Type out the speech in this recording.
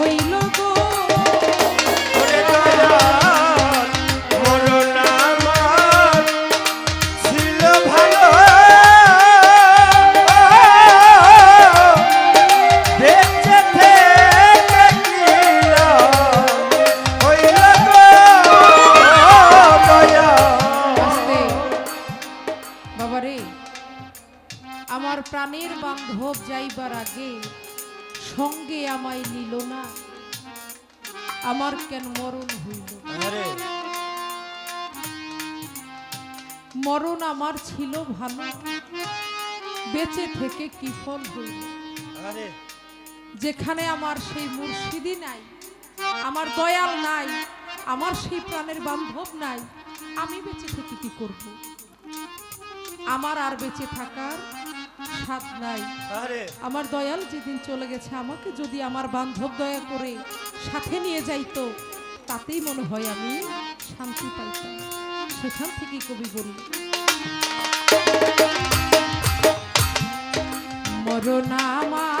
হইল সঙ্গে আমায় নিল না। আমার কেন মরণ হইল মরণ আমার ছিল ভালো। বেঁচে থেকে কি ফল হইল? যেখানে আমার সেই মুর্শিদি নাই আমার দয়াল নাই আমার সেই প্রাণের বান্ধব নাই আমি বেঁচে থেকে কি করব? আমার আর বেঁচে থাকার স্বাদ নাই। আমার দয়াল যেদিন চলে গেছে আমাকে যদি আমার বান্ধব দয়া করে সাথে নিয়ে যাইতো তাতেই মনে হয় আমি শান্তি পাইতাম। সেখান থেকে কবি বলি মরণা ছিল